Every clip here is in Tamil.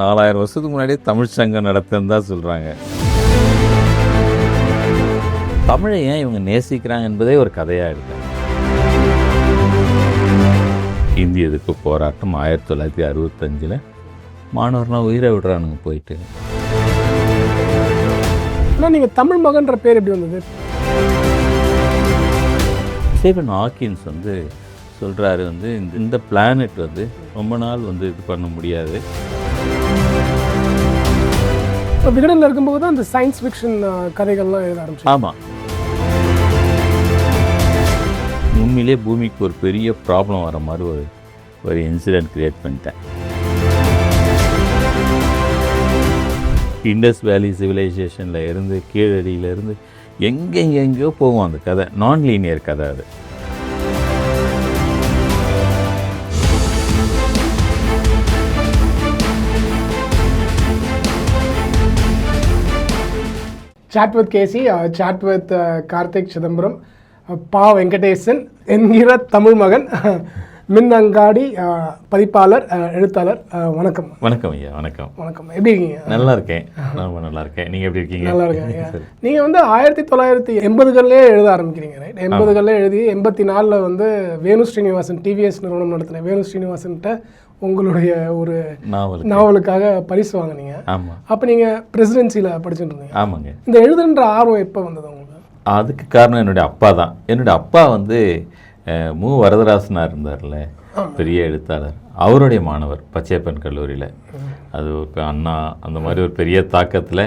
நாலாயிரம் வருஷத்துக்கு முன்னாடியே தமிழ் சங்கம் நடத்துன்னு தான் சொல்கிறாங்க தமிழை ஏன் இவங்க நேசிக்கிறாங்க என்பதே ஒரு கதையாக இருக்கு. இந்திய எதிர்ப்பு போராட்டம் ஆயிரத்தி தொள்ளாயிரத்தி அறுபத்தஞ்சில் மாணவர்லாம் உயிரை விடுறானுங்க போயிட்டு. ஆனால் நீங்கள் தமிழ் மகன்ற பேர் எப்படி வந்தது? ஸ்டீஃபன் ஹாக்கின்ஸ் வந்து சொல்கிறாரு வந்து இந்த பிளானட் வந்து ரொம்ப நாள் வந்து இது பண்ண முடியாது. விகடனில் இருக்கும்போது தான் அந்த சயின்ஸ் ஃபிக்ஷன் கதைகள்லாம் எழுத ஆரம்பிச்சு ஆமாம் உண்மையிலே பூமிக்கு ஒரு பெரிய ப்ராப்ளம் வர மாதிரி ஒரு ஒரு இன்சிடென்ட் கிரியேட் பண்ணிட்டேன். இண்டஸ் வேலி சிவிலைசேஷனில் இருந்து கீழடியிலேருந்து எங்கே எங்கேயோ போகும் அந்த கதை. நான் லீனியர் கதை அது. Chat with KC chat with Karthik Chidambaram Pa Venkatesan என்கிற தமிழ் மகன் மின் அங்காடி பதிப்பாளர் எழுத்தாளர் வணக்கம். வணக்கம் ஐயா வணக்கம். வணக்கம். எப்படி இருக்கீங்க? நல்லா இருக்கேன் ரொம்ப நல்லா இருக்கேன் நீங்கள் எப்படி இருக்கீங்க? நல்லா இருக்கேன் நீங்கள் வந்து ஆயிரத்தி தொள்ளாயிரத்தி எண்பதுகள்லேயே எழுத ஆரம்பிக்கிறீங்க ரைட் எண்பதுகளில் எழுதி எண்பத்தி நாலில் வந்து வேணு ஸ்ரீனிவாசன் டிவிஎஸ் நிறுவனம் நடத்தின வேணு ஸ்ரீனிவாசன்கிட்ட உங்களுடைய ஒரு நாவல் நாவலுக்காக பரிசு வாங்குனீங்க. ஆமாம் அப்போ நீங்கள் பிரசிடென்சியில் படிச்சுட்டு இருந்தீங்க. ஆமாங்க. இந்த எழுதுன்ற ஆர்வம் எப்போ வந்தது உங்களுக்கு? அதுக்கு காரணம் என்னுடைய அப்பா தான். என்னுடைய அப்பா வந்து மு. வரதராசனாக இருந்தார்ல பெரிய எழுத்தாளர். அவருடைய மாணவர் பச்சையப்பன் கல்லூரியில். அது ஒரு அண்ணா அந்த மாதிரி ஒரு பெரிய தாக்கத்தில்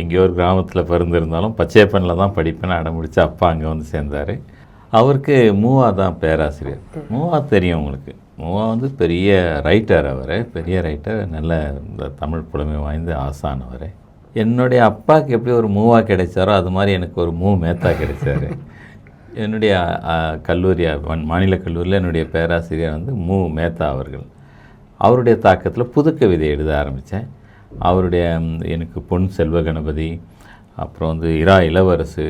எங்கேயோ ஒரு கிராமத்தில் பிறந்திருந்தாலும் பச்சையப்பனில் தான் படிப்பேன்னு அடம்பிடிச்சு அப்பா அங்கே வந்து சேர்ந்தார். அவருக்கு மூவா தான் பேராசிரியர் மூவா தெரியும் உங்களுக்கு. மூவா வந்து பெரிய ரைட்டர் அவர். பெரிய ரைட்டர் நல்ல இந்த தமிழ் புலமை வாய்ந்த ஆசானவர் என்னுடைய அப்பாவுக்கு எப்படி ஒரு மூவா கிடைச்சாரோ அது மாதிரி எனக்கு ஒரு மூ மேத்தா கிடைச்சாரு. என்னுடைய கல்லூரி மாநில கல்லூரியில் என்னுடைய பேராசிரியர் வந்து மு மேத்தா அவர்கள். அவருடைய தாக்கத்தில் புதுக்கவிதை எழுத ஆரம்பித்தேன் அவருடைய எனக்கு பொன் செல்வ கணபதி அப்புறம் வந்து இரா இளவரசு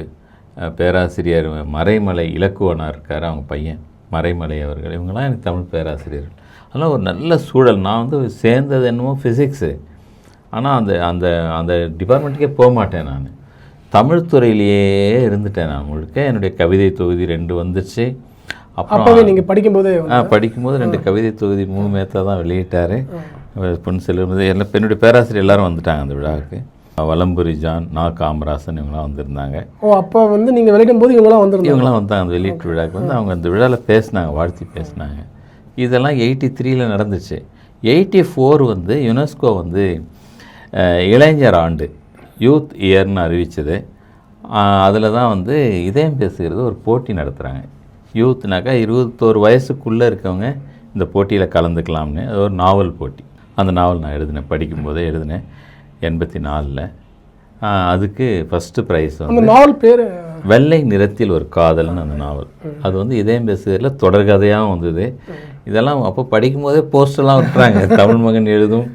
பேராசிரியர் மறைமலை இலக்குவனாக இருக்கார் அவங்க பையன். மறைமலை அவர்கள் இவங்கெல்லாம் எனக்கு தமிழ் பேராசிரியர்கள். அதெல்லாம் ஒரு நல்ல சூழல். நான் வந்து சேர்ந்தது என்னமோ ஃபிசிக்ஸு ஆனால் அந்த அந்த அந்த டிபார்ட்மெண்ட்டுக்கே போக மாட்டேன் நான். தமிழ் துறையிலேயே இருந்துட்டேன் நான் முழுக்க. என்னுடைய கவிதை தொகுதி ரெண்டு வந்துச்சு. அப்போவே நீங்கள் படிக்கும்போதே ஆ படிக்கும்போது ரெண்டு கவிதை தொகுதி மூணு மேத்தா தான் வெளியிட்டார். பொன் செல்வம் எல்லாம் என்னுடைய பேராசிரியர் எல்லாரும் வந்துட்டாங்க அந்த விழாவுக்கு. வலம்புரி ஜான் நா காமராசன் இவங்களாம் வந்திருந்தாங்க. ஓ அப்போ வந்து நீங்கள் வெளியிடும் போது இவங்களாம் வந்திருந்தாங்க? இவங்களாம் வந்தாங்க அந்த வெளியீட்டு விழாவுக்கு வந்து அவங்க அந்த விழாவில் பேசினாங்க வாழ்த்தி பேசினாங்க. இதெல்லாம் எயிட்டி த்ரீல நடந்துச்சு. எயிட்டி ஃபோர் வந்து யுனெஸ்கோ வந்து இளைஞர் ஆண்டு யூத் இயர்னு அறிவிச்சது. அதில் தான் வந்து இதயம் பேசுகிறது ஒரு போட்டி நடத்துகிறாங்க யூத்னாக்கா இருபத்தோரு வயசுக்குள்ளே இருக்கவங்க இந்த போட்டியில் கலந்துக்கலாம்னு அது ஒரு நாவல் போட்டி. அந்த நாவல் நான் எழுதினேன் படிக்கும்போதே எழுதினேன். எண்பத்தி நாலில். அதுக்கு ஃபஸ்ட்டு ப்ரைஸ் வந்து நாவல் பேர் வெள்ளை நிறத்தில் ஒரு காதல்னு அந்த நாவல். அது வந்து இதயம் பேசுகிறதுல தொடர்கதையாகவும் வந்தது. இதெல்லாம் அப்போ படிக்கும்போதே போஸ்டர்லாம் விட்டுறாங்க. தமிழ் மகன் எழுதும்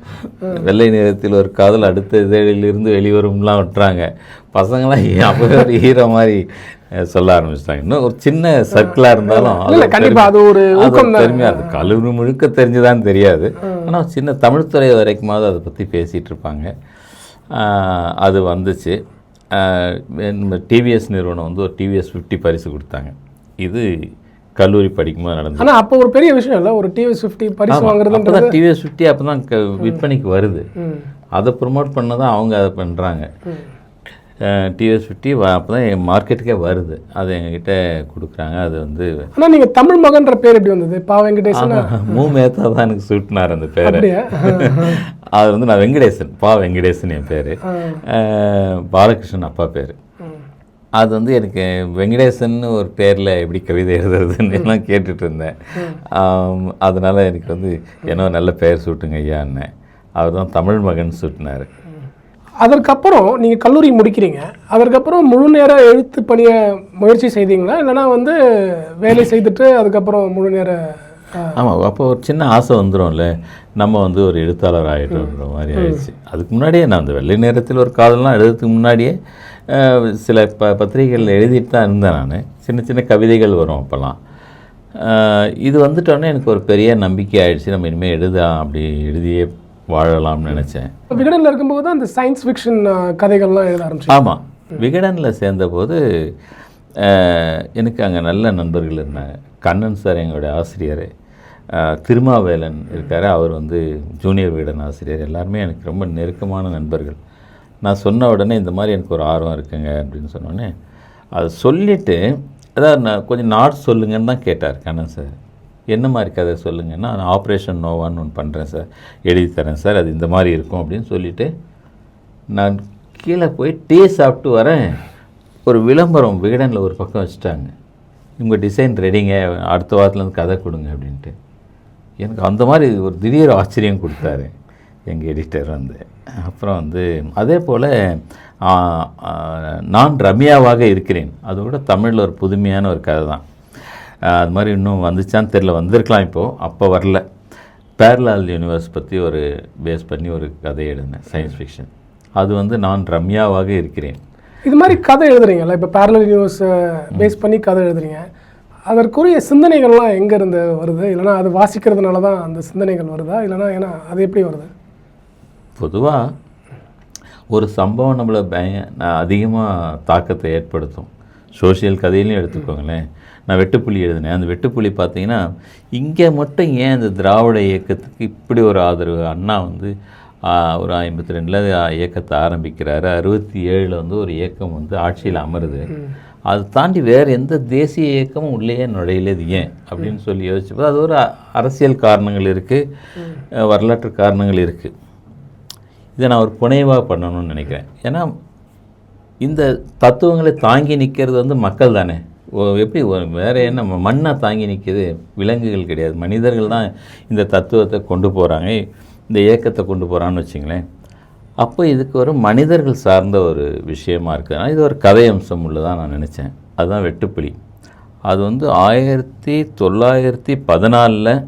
வெள்ளை நிறத்தில் ஒரு காதல் அடுத்த இதழிலிருந்து வெளிவரும்லாம் விட்டுறாங்க. பசங்களாம் அப்போவே ஒரு ஹீரோ மாதிரி சொல்ல ஆரம்பிச்சிட்டாங்க. இன்னும் ஒரு சின்ன சர்க்கிளாக இருந்தாலும் அது இல்ல, கண்டிப்பா அது ஒரு அது கல்லூரி முழுக்க தெரிஞ்சுதான் தெரியாது. ஆனால் சின்ன தமிழ்துறை வரைக்குமாவது அதை பற்றி பேசிகிட்டு இருப்பாங்க. அது வந்துச்சு. டிவிஎஸ் நிறுவனம் வந்து ஒரு டிவிஎஸ் ஃபிஃப்டி பரிசு கொடுத்தாங்க. இது கல்லூரி படிக்கும்போது நடந்தது. ஆனா அப்போ ஒரு பெரிய விஷயம் இல்ல? ஒரு டிவிஎஸ் ஃபிஃப்டி பரிசு வாங்குறதுன்றது அப்போ தான் டிவிஎஸ் ஃபிஃப்டி அப்போ தான் விற்பனைக்கு வருது. அதை ப்ரொமோட் பண்ண தான் அவங்க அதை பண்ணுறாங்க டிவிஎஸ் ஃபிஃப்டி அப்போ தான் மார்க்கெட்டுக்கே வருது. அதை எங்ககிட்ட கொடுக்குறாங்க. அது வந்து ஆனா நீங்க தமிழ் மகன்ற பேர் எப்படி வந்தது? பா வெங்கடேசன்? மூ. மேத்தா தான் எனக்கு சூட்டினார் அந்த பேரை. அது வந்து நான் வெங்கடேசன் பா. வெங்கடேசன் என் பேர். பாலகிருஷ்ணன் அப்பா பேர். அது வந்து எனக்கு வெங்கடேசன் ஒரு பேரில் எப்படி கவிதை எழுதுறதுன்னு எல்லாம் கேட்டுட்டு இருந்தேன். அதனால எனக்கு வந்து என்ன நல்ல பெயர் சூட்டுங்க ஐயான்னு அவர் தான் தமிழ் மகன் சூட்டினார். அதற்கப்புறம் நீங்க கல்லூரி முடிக்கிறீங்க. அதற்கப்புறம் முழு நேர எழுத்து பணிய முயற்சி செய்தீங்களா? இல்லைன்னா வந்து வேலை செய்துட்டு அதுக்கப்புறம் முழு நேர ஆமாம் அப்போ ஒரு சின்ன ஆசை வந்துடும்ல நம்ம வந்து ஒரு எழுத்தாளர் ஆகிட்டோன்ற மாதிரி ஆயிடுச்சு. அதுக்கு முன்னாடியே நான் அந்த வெள்ளை நேரத்தில் ஒரு காதல்லாம் எழுதுறதுக்கு முன்னாடியே சில ப பத்திரிகைகளில் எழுதிட்டு தான் இருந்தேன் நான். சின்ன சின்ன கவிதைகள் வரும் அப்போல்லாம். இது வந்துட்டோன்னே எனக்கு ஒரு பெரிய நம்பிக்கை ஆயிடுச்சு. நம்ம இனிமேல் எழுதலாம் அப்படி எழுதியே வாழலாம்னு நினச்சேன். விகடனில் இருக்கும்போது தான் அந்த சயின்ஸ் ஃபிக்ஷன் கதைகள்லாம் எழுத ஆரம்பிச்சு ஆமாம் விகடனில் சேர்ந்தபோது எனக்கு அங்கே நல்ல நண்பர்கள் இருந்தாங்க. கண்ணன் சார் எங்களுடைய ஆசிரியர். திருமாவேலன் இருக்கார். அவர் வந்து ஜூனியர் விகடன் ஆசிரியர். எல்லாருமே எனக்கு ரொம்ப நெருக்கமான நண்பர்கள். நான் சொன்ன உடனே இந்த மாதிரி எனக்கு ஒரு ஆர்வம் இருக்குங்க அப்படின்னு சொன்னோடனே அதை சொல்லிவிட்டு அதாவது நான் கொஞ்சம் நாட் சொல்லுங்கன்னு தான் கேட்டார் கண்ணன் சார். என்ன மாதிரி கதை சொல்லுங்கன்னா நான் ஆப்ரேஷன் நோவான்னு ஒன்று பண்ணுறேன் சார். எழுதி தரேன் சார். அது இந்த மாதிரி இருக்கும் அப்படின்னு சொல்லிவிட்டு நான் கீழே போய் டீ சாப்பிட்டு வரேன். ஒரு விளம்பரம் விகடனில் ஒரு பக்கம் வச்சுட்டாங்க. உங்கள் டிசைன் ரெடிங்க அடுத்த வாரத்துலேருந்து கதை கொடுங்க அப்படின்ட்டு. எனக்கு அந்த மாதிரி ஒரு திடீர் ஆச்சரியம் கொடுத்தாரு எங்கள் எடிட்டர் வந்து. அப்புறம் வந்து அதே போல் நான் ரம்யாவாக இருக்கிறேன். அதோட தமிழில் ஒரு புதுமையான ஒரு கதை தான். அது மாதிரி இன்னும் வந்துச்சான்னு தெரில வந்திருக்கலாம் இப்போது அப்போ வரல. பேரலால் யூனிவர்ஸ் பற்றி ஒரு பேஸ் பண்ணி ஒரு கதை எழுதினேன் சயின்ஸ் ஃபிக்ஷன் அது வந்து நான் ரம்யாவாக இருக்கிறேன். இது மாதிரி கதை எழுதுறீங்கல்ல இப்போ பேரலல் யூனிவர்ஸ் பேஸ் பண்ணி கதை எழுதுறீங்க. அதற்குரிய சிந்தனைகள்லாம் எங்க இருந்து வருது? இல்லைன்னா அது வாசிக்கிறதுனால தான் அந்த சிந்தனைகள் வருதா? இல்லைன்னா ஏன்னா அது எப்படி வருது? பொதுவாக ஒரு சம்பவம் நம்மளை பய அதிகமாக தாக்கத்தை ஏற்படுத்தும். சோஷியல் கதையிலையும் எடுத்துக்கோங்களேன். நான் வெட்டுப்புலி எழுதினேன். அந்த வெட்டுப்புலி பார்த்தீங்கன்னா இங்கே மட்டும் ஏன் இந்த திராவிட இயக்கத்துக்கு இப்படி ஒரு ஆதரவு? அண்ணா வந்து ஒரு ஐம்பத்தி ரெண்டில் இயக்கத்தை ஆரம்பிக்கிறாரு. அறுபத்தி ஏழில் வந்து ஒரு இயக்கம் வந்து ஆட்சியில் அமருது. அது தாண்டி வேறு எந்த தேசிய இயக்கமும் உள்ளேயே நுழையிலது ஏன்? அப்படின்னு சொல்லி யோசிச்சப்போ அது ஒரு அரசியல் காரணங்கள் இருக்குது வரலாற்று காரணங்கள் இருக்குது இதை நான் ஒரு புனைவாக பண்ணணும்னு நினைக்கிறேன். ஏன்னா இந்த தத்துவங்களை தாங்கி நிற்கிறது வந்து மக்கள் தானே. எப்படி வேறு என்ன ம- மண்ணை தாங்கி நிற்கிது விலங்குகள் கிடையாது. மனிதர்கள் தான் இந்த தத்துவத்தை கொண்டு போகிறாங்க இந்த இயக்கத்தை கொண்டு போகிறான்னு வச்சுங்களேன். அப்போ இதுக்கு ஒரு மனிதர்கள் சார்ந்த ஒரு விஷயமா இருக்குதுனா இது ஒரு கதை அம்சம் உள்ளதாக நான் நினச்சேன். அதுதான் வெட்டுப்புலி. அது வந்து ஆயிரத்தி தொள்ளாயிரத்தி பதினாலில்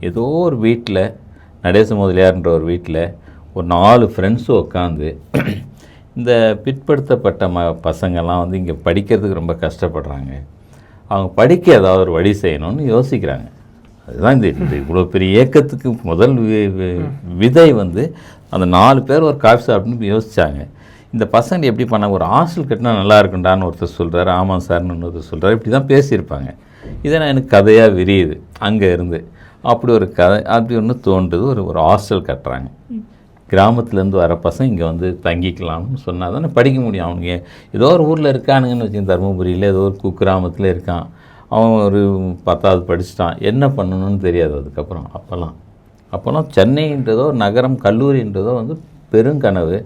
ஏதோ ஒரு வீட்டில் நடேச முதலியார்ன்ற ஒரு வீட்டில் ஒரு நாலு ஃப்ரெண்ட்ஸும் உட்காந்து இந்த பிற்படுத்தப்பட்ட ம பசங்கள்லாம் வந்து இங்கே படிக்கிறதுக்கு ரொம்ப கஷ்டப்படுறாங்க. அவங்க படிக்க ஏதாவது ஒரு வழி செய்யணும்னு யோசிக்கிறாங்க. அதுதான் இந்த இந்த இவ்வளோ பெரிய இயக்கத்துக்கு முதல் வி- வி- விதை வந்து அந்த நாலு பேர் ஒரு காஃபி சாப்பிட்னு யோசித்தாங்க இந்த பசங்க எப்படி பண்ணாங்க ஒரு ஹாஸ்டல் கட்டினா நல்லா இருக்குண்டான்னு ஒருத்தர் சொல்கிறாரு ஆமாம் சார்னு இன்னொருத்தர் சொல்கிறார் இப்படி தான் பேசியிருப்பாங்க. இதை நான் எனக்கு கதையாக விரியுது அங்கே இருந்து. அப்படி ஒரு கதை அப்படி ஒன்று தோன்றுது ஒரு ஒரு ஹாஸ்டல் கட்டுறாங்க. கிராமத்துலேருந்து வர பசங்க இங்கே வந்து தங்கிக்கலாம்னு சொன்னால் தானே படிக்க முடியும். அவனுங்க ஏதோ ஒரு ஊரில் இருக்கானுங்கன்னு வச்சுக்கோங்க தருமபுரியில் ஏதோ ஒரு குக்கிராமத்தில் இருக்கான். அவன் ஒரு பத்தாவது படிச்சிட்டான். என்ன பண்ணணும்னு தெரியாது அதுக்கப்புறம் அப்போல்லாம். அப்போல்லாம் சென்னைன்றதோ நகரம் கல்லூரின்றதோ வந்து பெருங்கனவு.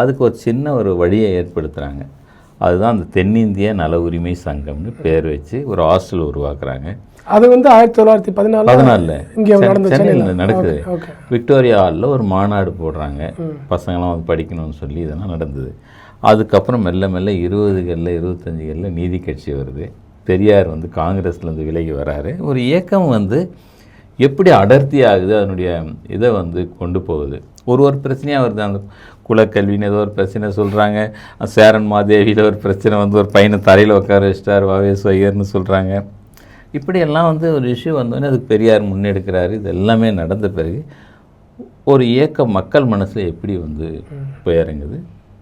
அதுக்கு ஒரு சின்ன ஒரு வழியை ஏற்படுத்துகிறாங்க அதுதான் அந்த தென்னிந்திய நல உரிமை சங்கம்னு பேர் வச்சு ஒரு ஹாஸ்டல் உருவாக்குறாங்க. அது வந்து ஆயிரத்தி தொள்ளாயிரத்தி பதினாலு பதினாலில். இங்கே நடந்த சென்னையில் நடக்குது. விக்டோரியா ஹாலில் ஒரு மாநாடு போடுறாங்க. பசங்களாம் வந்து படிக்கணும்னு சொல்லி இதெல்லாம் நடந்தது. அதுக்கப்புறம் மெல்ல மெல்ல இருபதுகளில் இருபத்தஞ்சுகளில் நீதி கட்சி வருது. பெரியார் வந்து காங்கிரஸ்லேருந்து விலகி வராரு. ஒரு இயக்கம் வந்து எப்படி அடர்த்தி ஆகுது அதனுடைய இதை வந்து கொண்டு போகுது. ஒரு ஒரு பிரச்சனையாக வருது. அந்த குலக்கல்வின்னு ஏதோ ஒரு பிரச்சனை சொல்கிறாங்க சேரன் மாதேவியில் ஒரு பிரச்சனை வந்து ஒரு பையனை தரையில் உட்கார வச்சிட்டார் வாவேஸ் ஐயர்னு சொல்கிறாங்க இப்படியெல்லாம் வந்து ஒரு இஷ்யூ வந்தோடனே அதுக்கு பெரியார் முன்னெடுக்கிறாரு. இது எல்லாமே நடந்த பிறகு ஒரு இயக்கம் மக்கள் மனசில் எப்படி வந்து போய் இறங்குது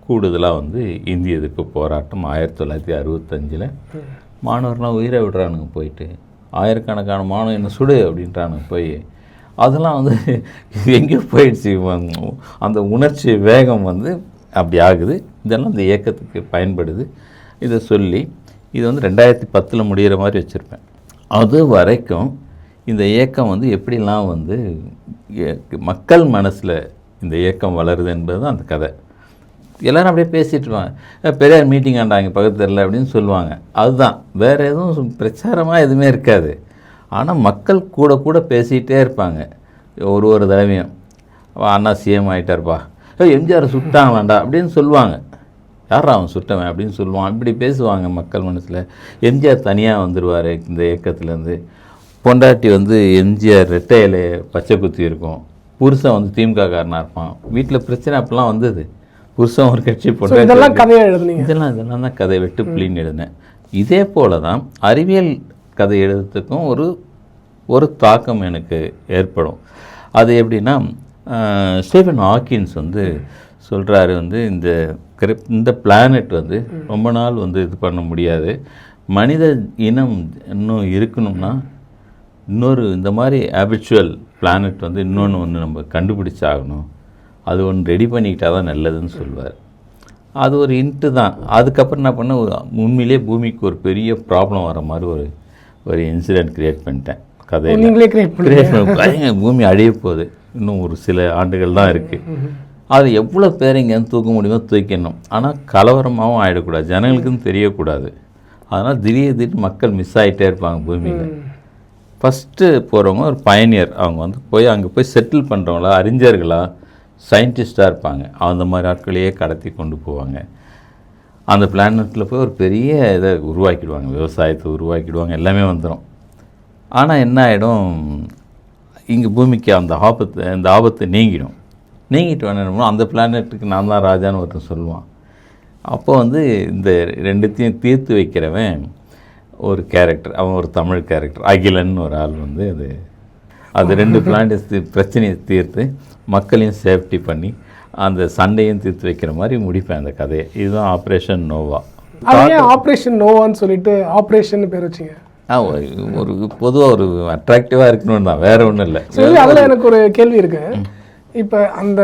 கூடுதலாக வந்து இந்திய எதிர்ப்பு போராட்டம் ஆயிரத்தி தொள்ளாயிரத்தி அறுபத்தஞ்சில் மாணவர்லாம் உயிரை விடுறானுங்க போயிட்டு. ஆயிரக்கணக்கான மாணவன் என்ன சுடு அப்படின்றானுங்க போய். அதெல்லாம் வந்து எங்கேயோ போயிடுச்சு. அந்த உணர்ச்சி வேகம் வந்து அப்படி ஆகுது. இதெல்லாம் இந்த இயக்கத்துக்கு பயன்படுது. இதை சொல்லி இது வந்து ரெண்டாயிரத்தி பத்தில் முடிகிற மாதிரி வச்சுருப்பேன். அது வரைக்கும் இந்த இயக்கம் வந்து எப்படிலாம் வந்து மக்கள் மனசில் இந்த இயக்கம் வளருது என்பது தான் அந்த கதை. எல்லோரும் அப்படியே பேசிகிட்ருவாங்க பெரியார் மீட்டிங் ஆண்டாங்க பக்கத்து தெருல அப்படின்னு சொல்லுவாங்க. அதுதான். வேறு எதுவும் பிரச்சாரமாக எதுவுமே இருக்காது. ஆனால் மக்கள் கூட கூட பேசிகிட்டே இருப்பாங்க. ஒரு ஒரு தடவையும். அண்ணா சிஎம் ஆகிட்டார்ப்பா ஏய் எம்ஜிஆர் சுட்டாங்களாண்டா? அப்படின்னு சொல்லுவாங்க. யாரா அவன் சுட்டவன் அப்படின்னு சொல்லுவான். இப்படி பேசுவாங்க மக்கள் மனசில். எம்ஜிஆர் தனியாக வந்துடுவார் இந்த இயக்கத்துலேருந்து. பொண்டாட்டி வந்து எம்ஜிஆர் ரெட்டை இலைய பச்சை குத்தி இருக்கும். புருஷன் வந்து திமுக காரனாக இருப்பான். வீட்டில் பிரச்சனை அப்போல்லாம் வந்தது. புருஷன் ஒரு கட்சி ஸோ பொண்டாட்டி இதெல்லாம் கதையாக எழுதுனீங்க? இதெல்லாம் இதெல்லாம் தான் கதை வெட்டு புள்ளின்னு எழுதினேன். இதே போல தான் அறிவியல் கதை எழுதுறதுக்கும் ஒரு ஒரு தாக்கம் எனக்கு ஏற்படும். அது எப்படின்னா ஸ்டீஃபன் ஹாக்கின்ஸ் வந்து சொல்கிறாரு வந்து இந்த கிரிப் இந்த பிளானட் வந்து ரொம்ப நாள் வந்து இது பண்ண முடியாது. மனித இனம் இன்னும் இருக்கணும்னா இன்னொரு இந்த மாதிரி ஹேபிச்சுவல் பிளானட் வந்து இன்னொன்று ஒன்று நம்ம கண்டுபிடிச்சாகணும். அது ஒன்று ரெடி பண்ணிக்கிட்டா தான் நல்லதுன்னு சொல்லுவார் அது ஒரு இன்ட்டு தான். அதுக்கப்புறம் என்ன பண்ண உண்மையிலே பூமிக்கு ஒரு பெரிய ப்ராப்ளம் வர மாதிரி ஒரு ஒரு இன்சிடென்ட் கிரியேட் பண்ணிட்டேன். நீங்களே கிரியேட் பண்ணி பூமி அழிய போகுது. இன்னும் ஒரு சில ஆண்டுகள் தான் இருக்குது அது எவ்வளோ பேர் இங்கேருந்து தூக்க முடியுமோ தூக்கிடணும். ஆனால் கலவரமாகவும் ஆகிடக்கூடாது. ஜனங்களுக்குன்னு தெரியக்கூடாது. அதனால் திடீர் திடீர்னு மக்கள் மிஸ் ஆகிட்டே இருப்பாங்க பூமியில். ஃபஸ்ட்டு போகிறவங்க ஒரு பயனியர் அவங்க வந்து போய் அங்கே போய் செட்டில் பண்ணுறவங்களா அறிஞர்களா சயின்டிஸ்டாக இருப்பாங்க. அந்த மாதிரி ஆட்களையே கடத்தி கொண்டு போவாங்க. அந்த பிளானட்டில் போய் ஒரு பெரிய இதை உருவாக்கிடுவாங்க. விவசாயத்தை உருவாக்கிடுவாங்க. எல்லாமே வந்துடும். ஆனால் என்ன ஆகிடும்? இங்கே பூமிக்கு அந்த ஆபத்து அந்த ஆபத்து நீங்கிடும். நீங்கிட்டு வேணும் அந்த பிளானட்டுக்கு நான் தான் ராஜான்னு ஒருத்தன் சொல்லுவான். அப்போ வந்து இந்த ரெண்டுத்தையும் தீர்த்து வைக்கிறவன் ஒரு கேரக்டர் அவன் ஒரு தமிழ் கேரக்டர் அகிலன் ஒரு ஆள் வந்து அது. அது ரெண்டு பிளானட் பிரச்சனையை தீர்த்து மக்களையும் சேஃப்டி பண்ணி அந்த சண்டையும் தீர்த்து வைக்கிற மாதிரி முடிப்பேன் அந்த கதையை. இதுதான் ஆப்ரேஷன் நோவா ஆப்ரேஷன் நோவான்னு சொல்லிட்டு ஆப்ரேஷன் பேர் வச்சிங்க? ஆ ஒரு- ஒரு பொதுவாக ஒரு அட்ராக்டிவாக இருக்கணும்னு தான் வேற ஒன்றும் இல்லை. சரி அதில் எனக்கு ஒரு கேள்வி இருக்கு. இப்போ அந்த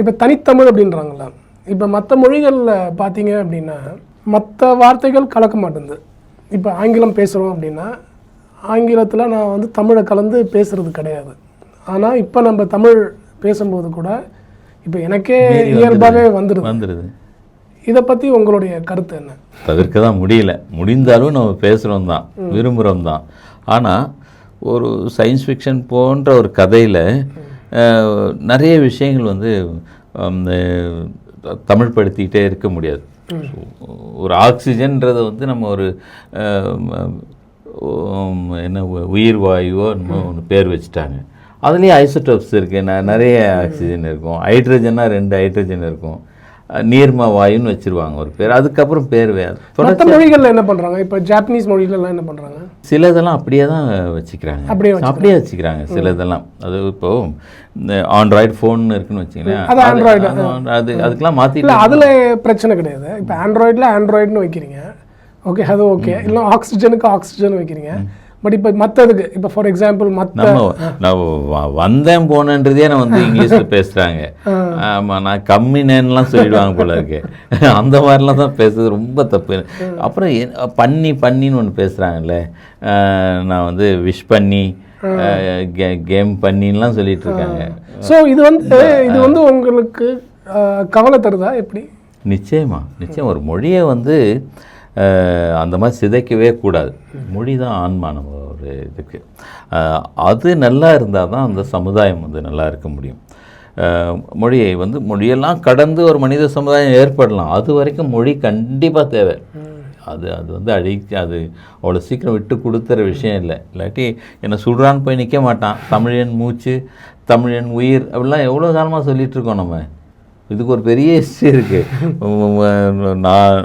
இப்போ தனித்தமிழ் அப்படின்றாங்கல்ல. இப்போ மற்ற மொழிகளில் பார்த்தீங்க அப்படின்னா மற்ற வார்த்தைகள் கலக்க மாட்டேங்குது. இப்போ ஆங்கிலம் பேசுகிறோம் அப்படின்னா ஆங்கிலத்தில் நான் வந்து தமிழை கலந்து பேசுறது கிடையாது. ஆனால் இப்போ நம்ம தமிழ் பேசும்போது கூட இப்போ எனக்கே இயல்பாகவே வந்துடுது. வந்துடுது. இதை பற்றி உங்களுடைய கருத்து என்ன? தவிர்க்க தான் முடியல. முடிந்தாலும் நம்ம பேசுகிறோம் தான் விரும்புகிறோம் தான் ஆனால் ஒரு சயின்ஸ் ஃபிக்ஷன் போன்ற ஒரு கதையில் நிறைய விஷயங்கள் வந்து ஹம், அஹ், தமிழ் படுத்திக்கிட்டே இருக்க முடியாது. ஒரு ஆக்சிஜன்ன்றதை வந்து நம்ம ஒரு என்ன உயிர் வாயுவோ என்னமோ ஒன்று பேர் வச்சுட்டாங்க. அதுலேயே ஐசோடோப்ஸ் இருக்குது நிறைய ஆக்சிஜன் இருக்கும். ஹைட்ரஜன்னா ரெண்டு ஹைட்ரஜன் இருக்கும். நீர்ம வாயுன்னு வச்சிருவாங்க ஒரு பேர். அதுக்கப்புறம் பேர் வேறு. மற்ற மொழிகளில் என்ன பண்ணுறாங்க இப்போ ஜாப்பனீஸ் மொழிகளெல்லாம் என்ன பண்ணுறாங்க சிலதெல்லாம் அப்படியே தான் வச்சுக்கிறாங்க. அப்படியே அப்படியே வச்சுக்கிறாங்க சிலதெல்லாம். அது இப்போ இந்த ஆண்ட்ராய்டு ஃபோன் இருக்குன்னு வச்சுங்களேன் அது Android. அது- அது அதுக்கெல்லாம் மாற்றிட்டு அதில் பிரச்சனை கிடையாது. இப்போ ஆண்ட்ராய்டில் ஆண்ட்ராய்டுன்னு வைக்கிறீங்க. ஓகே அது ஓகே. இல்லை ஆக்சிஜனுக்கு ஆக்சிஜன் வைக்கிறீங்க. பட் இப்போ மற்றதுக்கு இப்போ ஃபார் எக்ஸாம்பிள் மற்ற நம்ம நான் வந்தேன் போனேன்றதே நான் வந்து இங்கிலீஷில் பேசுகிறாங்க ஆமாம் நான் கம்மினேன்னுலாம் சொல்லிடுவாங்க போல இருக்கு. அந்த மாதிரிலாம் தான் பேசுறது ரொம்ப தப்பு. அப்புறம் பண்ணி பண்ணின்னு ஒன்று பேசுகிறாங்கல்ல நான் வந்து விஷ் பண்ணி கேம் பண்ணின்லாம் சொல்லிட்டு இருக்காங்க. ஸோ இது வந்து இது வந்து உங்களுக்கு கவலை தருதா எப்படி? நிச்சயமா நிச்சயம். ஒரு மொழியை வந்து அந்த மாதிரி சிதைக்கவே கூடாது. மொழி தான் ஆன்மா நம்ம ஒரு இதுக்கு. அது நல்லா இருந்தால் தான் அந்த சமுதாயம் வந்து நல்லா இருக்க முடியும். மொழியை வந்து மொழியெல்லாம் கடந்து ஒரு மனித சமுதாயம் ஏற்படலாம். அது வரைக்கும் மொழி கண்டிப்பாக தேவை. அது அது வந்து அழி அது அவ்வளோ சீக்கிரம் விட்டு கொடுத்துற விஷயம் இல்லை. இல்லாட்டி என்னை சுடுறான்னு போய் நிற்க மாட்டான். தமிழன் மூச்சு தமிழன் உயிர் அப்படிலாம் எவ்வளோ காலமாக சொல்லிகிட்ருக்கோம் இருக்கோம் நம்ம. இதுக்கு ஒரு பெரிய ஹிஸ்ட்ரி இருக்குது நான்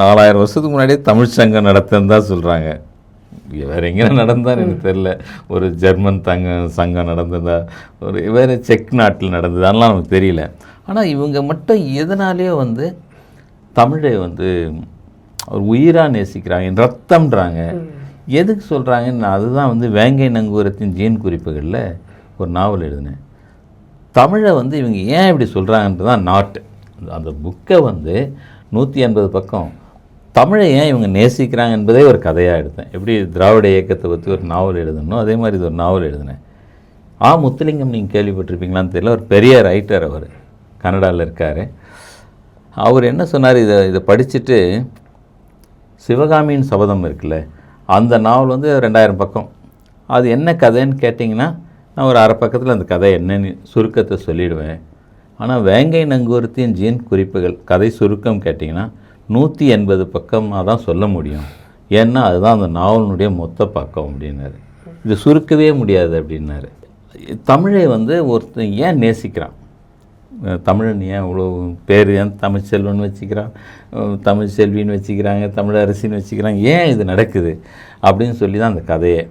நாலாயிரம் வருஷத்துக்கு முன்னாடியே தமிழ் சங்கம் நடத்துன்னு தான் சொல்கிறாங்க வேறு எங்கே நடந்தான்னு எனக்கு தெரில ஒரு ஜெர்மன் தங்க சங்கம் நடந்ததா ஒரு வேறு செக் நாட்டில் நடந்தது அதெல்லாம் நமக்கு தெரியல. ஆனால் இவங்க மட்டும் எதனாலேயோ வந்து தமிழை வந்து ஒரு உயிராக நேசிக்கிறாங்க ரத்தம்ன்றாங்க. எதுக்கு சொல்கிறாங்கன்னு அதுதான் வந்து வேங்கை நங்கூரத்தின் ஜீன் குறிப்புகளில் ஒரு நாவல் எழுதினேன். தமிழை வந்து இவங்க ஏன் இப்படி சொல்கிறாங்கன்றது தான் நாட்டு. அந்த புக்கை வந்து நூற்றி எண்பது பக்கம் தமிழை ஏன் இவங்க நேசிக்கிறாங்க என்பதே ஒரு கதையாக எடுத்தேன். எப்படி திராவிட இயக்கத்தை பற்றி ஒரு நாவல் எழுதணும் அதே மாதிரி இது ஒரு நாவல் எழுதினேன். ஆ முத்துலிங்கம் நீங்கள் கேள்விப்பட்டிருப்பீங்களான்னு தெரியல. ஒரு பெரிய ரைட்டர் அவர். கனடாவில் இருக்கார். அவர் என்ன சொன்னார்? இதை இதை படிச்சுட்டு சிவகாமியின் சபதம் இருக்குல்ல அந்த நாவல் வந்து ரெண்டாயிரம் பக்கம். அது என்ன கதைன்னு கேட்டிங்கன்னா நான் ஒரு அரை பக்கத்தில் அந்த கதை என்னன்னு சுருக்கத்தை சொல்லிவிடுவேன் ஆனால் வேங்கை நங்கூரத்தின் ஜீன் குறிப்புகள் கதை சுருக்கம் கேட்டிங்கன்னா நூற்றி எண்பது பக்கமாக தான் சொல்ல முடியும். ஏன்னா அதுதான் அந்த நாவலினுடைய மொத்த பக்கம் அப்படின்னாரு. இது சுருக்கவே முடியாது அப்படின்னாரு. தமிழை வந்து ஒருத்தன் ஏன் நேசிக்கிறான்? தமிழன் ஏன் இவ்வளோ பேர் ஏன் தமிழ் செல்வன் வச்சுக்கிறான்? தமிழ் செல்வின்னு வச்சுக்கிறாங்க தமிழ் அரசின்னு வச்சுக்கிறாங்க. ஏன் இது நடக்குது? அப்படின்னு சொல்லி தான் அந்த கதையை.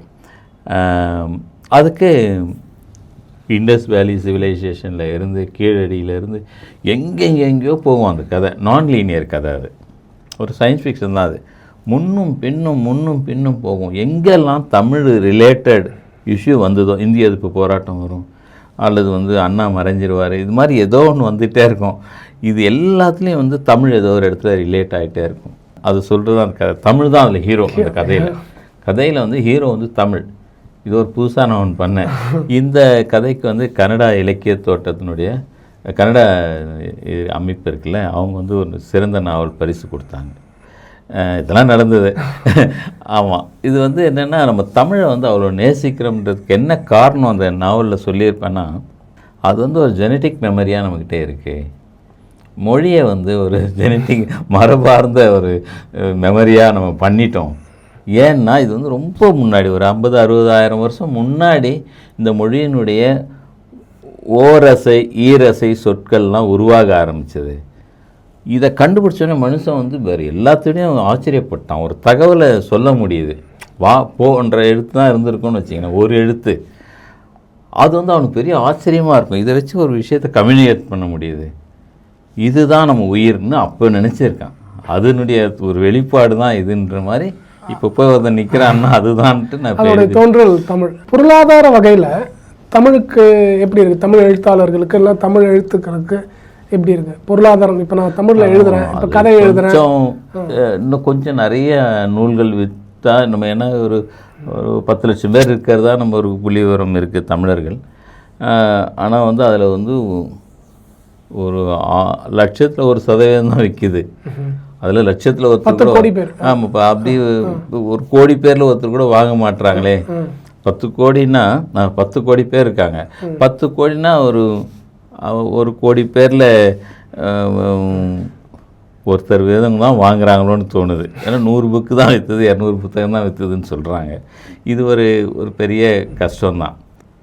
அதுக்கு இண்டஸ் வேலி சிவிலைசேஷனில் இருந்து கீழடியில இருந்து எங்கே எங்கேயோ போகும் அந்த கதை. நான் லீனியர் கதை அது. ஒரு சயின்ஸ் ஃபிக்ஷன் தான் அது. முன்னும் பின்னும் முன்னும் பின்னும் போகும். எங்கெல்லாம் தமிழ் ரிலேட்டட் இஷ்யூ வந்ததோ இந்திய எதிர்ப்பு போராட்டம் வரும் அல்லது வந்து அண்ணா மறைஞ்சிருவார் இது மாதிரி ஏதோ ஒன்று வந்துகிட்டே இருக்கும். இது எல்லாத்துலேயும் வந்து தமிழ் ஏதோ ஒரு இடத்துல ரிலேட் ஆகிட்டே இருக்கும். அது சொல்கிறது அந்த கதை. தமிழ் தான் அதில் ஹீரோ அந்த கதையில். கதையில் வந்து ஹீரோ வந்து தமிழ். இது ஒரு புதுசாக நான் ஒன்று பண்ணேன். இந்த கதைக்கு வந்து கன்னடா இலக்கிய தோட்டத்தினுடைய கன்னடா இ- அமைப்பு இருக்குல்ல அவங்க வந்து ஒரு சிறந்த நாவல் பரிசு கொடுத்தாங்க. இதெல்லாம் நடந்தது. ஆமாம் இது வந்து என்னென்னா நம்ம தமிழை வந்து அவ்வளோ நேசிக்கிறோம்ன்றதுக்கு என்ன காரணம் அந்த நாவலில் சொல்லியிருப்பேன்னா அது வந்து ஒரு ஜெனட்டிக் மெமரியாக நம்மக்கிட்ட இருக்குது மொழியை வந்து ஒரு ஜெனட்டிக் மரபார்ந்த ஒரு மெமரியாக நம்ம பண்ணிட்டோம். ஏன்னா இது வந்து ரொம்ப முன்னாடி ஒரு ஐம்பது அறுபதாயிரம் வருஷம் முன்னாடி இந்த மொழியினுடைய ஓரசை ஈரசை சொற்கள்லாம் உருவாக ஆரம்பிச்சது. இதை கண்டுபிடிச்சோன்னே மனுஷன் வந்து வேறு எல்லாத்துலேயும் ஆச்சரியப்பட்டான். ஒரு தகவலை சொல்ல முடியுது. வா போன்ற எழுத்து தான் இருந்திருக்கும்னு வச்சுக்கோங்களேன் ஒரு எழுத்து. அது வந்து அவனுக்கு பெரிய ஆச்சரியமாக இருக்கும். இதை வச்சு ஒரு விஷயத்தை கம்யூனிகேட் பண்ண முடியுது. இதுதான் நம்ம உயிர்னு அப்போ நினச்சிருக்கான். அதனுடைய ஒரு வெளிப்பாடு தான் இதுன்ற மாதிரி இப்போ போய் ஒருத்தன் நிற்கிறான்னா அதுதான்ட்டு நான் தோன்றல் தமிழ். பொருளாதார வகையில் தமிழுக்கு எப்படி இருக்கு? தமிழ் எழுத்தாளர்களுக்கு இல்லை தமிழ் எழுத்துக்களுக்கு எப்படி இருக்கு? பொருளாதாரம் இப்போ நான் தமிழில் எழுதுறேன் இப்போ கதை அஹ், இன்னும் கொஞ்சம் நிறைய நூல்கள் விற்றா நம்ம என்ன ஒரு ஒரு பத்து லட்சம் பேர் இருக்கிறதா நம்ம ஒரு புள்ளி விவரம் இருக்குது தமிழர்கள் ஆனால் வந்து அதில் வந்து ஒரு லட்சத்தில் ஒரு சதவீதம் தான் விற்கிது அதில் லட்சத்தில் ஒருத்தர் கூட பேர். ஆமாம் இப்போ அப்படி ஒரு கோடி பேரில் ஒருத்தர் கூட வாங்க மாட்றாங்களே. ம். பத்து கோடின்னா நான் பத்து கோடி பேர் இருக்காங்க. பத்து கோடினா ஒரு ஒரு கோடி பேரில் ஒருத்தர் வீதம் தான் வாங்குறாங்களோன்னு தோணுது. ஏன்னா நூறு புக்கு தான் விற்றுது இரநூறு புத்தகம் தான் விற்றுதுன்னு சொல்கிறாங்க இது ஒரு ஒரு பெரிய கஷ்டம்தான்.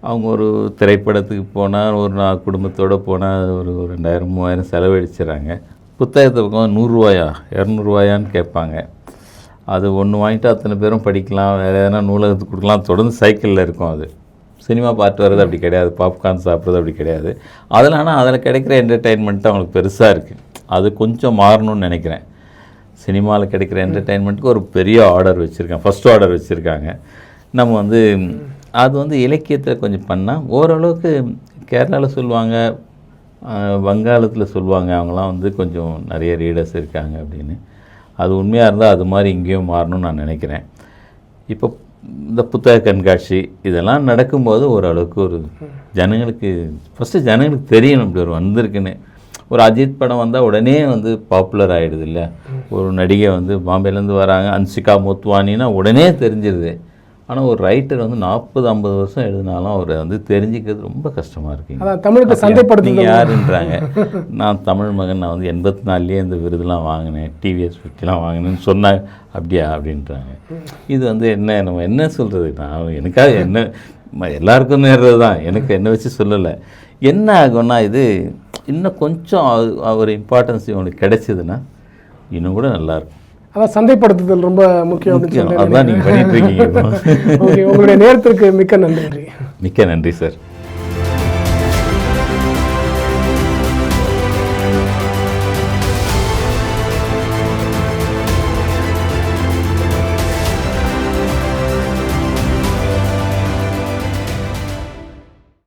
அவங்க ஒரு திரைப்படத்துக்கு போனால் ஒரு நாள் குடும்பத்தோடு போனால் ஒரு ரெண்டாயிரம் மூவாயிரம் செலவழிச்சிடறாங்க புத்தகத்தை பக்கம் நூறுரூவாயா? இரநூறுவாயான்னு கேட்பாங்க. அது ஒன்று வாங்கிட்டு அத்தனை பேரும் படிக்கலாம் வேறு எதனா நூலகத்துக்கு கொடுக்கலாம். தொடர்ந்து சைக்கிளில் இருக்கும் அது. சினிமா பார்த்து வர்றது அப்படி கிடையாது. பாப்கார்ன் சாப்பிட்றது அப்படி கிடையாது. அதில் ஆனால் அதில் கிடைக்கிற என்டர்டெயின்மெண்ட் அவங்களுக்கு பெருசாக இருக்குது அது கொஞ்சம் மாறணும்னு நினைக்கிறேன். சினிமாவில் கிடைக்கிற என்டர்டெயின்மெண்ட்டுக்கு ஒரு பெரிய ஆர்டர் வச்சுருக்காங்க. ஃபஸ்ட் ஆர்டர் வச்சுருக்காங்க. நம்ம வந்து அது வந்து இலக்கியத்தில் கொஞ்சம் பண்ணால் ஓரளவுக்கு கேரளாவில் சொல்லுவாங்க வங்காளத்தில் சொல்லுவாங்க அவங்களாம் வந்து கொஞ்சம் நிறைய ரீடர்ஸ் இருக்காங்க அப்படின்னு. அது உண்மையாக இருந்தால் அது மாதிரி இங்கேயும் மாறணும்னு நான் நினைக்கிறேன். இப்போ இந்த புத்தக கண்காட்சி இதெல்லாம் நடக்கும்போது ஓரளவுக்கு ஒரு ஜனங்களுக்கு ஃபஸ்ட்டு ஜனங்களுக்கு தெரியணும் இப்படி ஒரு வந்திருக்குன்னு. ஒரு அஜித் படம் வந்தால் உடனே வந்து பாப்புலர் ஆகிடுது இல்லை? ஒரு நடிகை வந்து பாம்பேலேருந்து வராங்க அன்சிகா மோத்வானின்னா உடனே தெரிஞ்சிருது. ஆனால் ஒரு ரைட்டர் வந்து நாற்பது ஐம்பது வருஷம் எழுதினாலும் அவர் வந்து தெரிஞ்சுக்கிறது ரொம்ப கஷ்டமாக இருக்குங்க தமிழுக்கு நீங்கள் சந்தைப்படுத்துதல் யாருன்றாங்க? நான் தமிழ் மகன் நான் வந்து எண்பத்தி நாலுலேயே இந்த விருதுலாம் வாங்கினேன் டிவிஎஸ் ஃபிஃப்டிலாம் வாங்கினேன்னு சொன்னாங்க அப்படியா? அப்படின்றாங்க. இது வந்து என்ன நம்ம என்ன சொல்கிறது நான் எனக்காக என்ன எல்லாருக்கும் நேர்றது தான். எனக்கு என்ன வச்சு சொல்லலை. என்ன ஆகும்னா இது இன்னும் கொஞ்சம் ஒரு இம்பார்ட்டன்ஸ் இவங்களுக்கு கிடைச்சதுன்னா இன்னும் கூட நல்லாயிருக்கும் அதான் சந்தைப்படுத்துதல் ரொம்ப முக்கியம் அப்படின்னு முக்கியம். அதுதான் நீங்கள் பண்ணிட்டு இருக்கீங்க. ஓகே உங்களுடைய நேரத்திற்கு மிக்க நன்றி. மிக்க நன்றி சார்.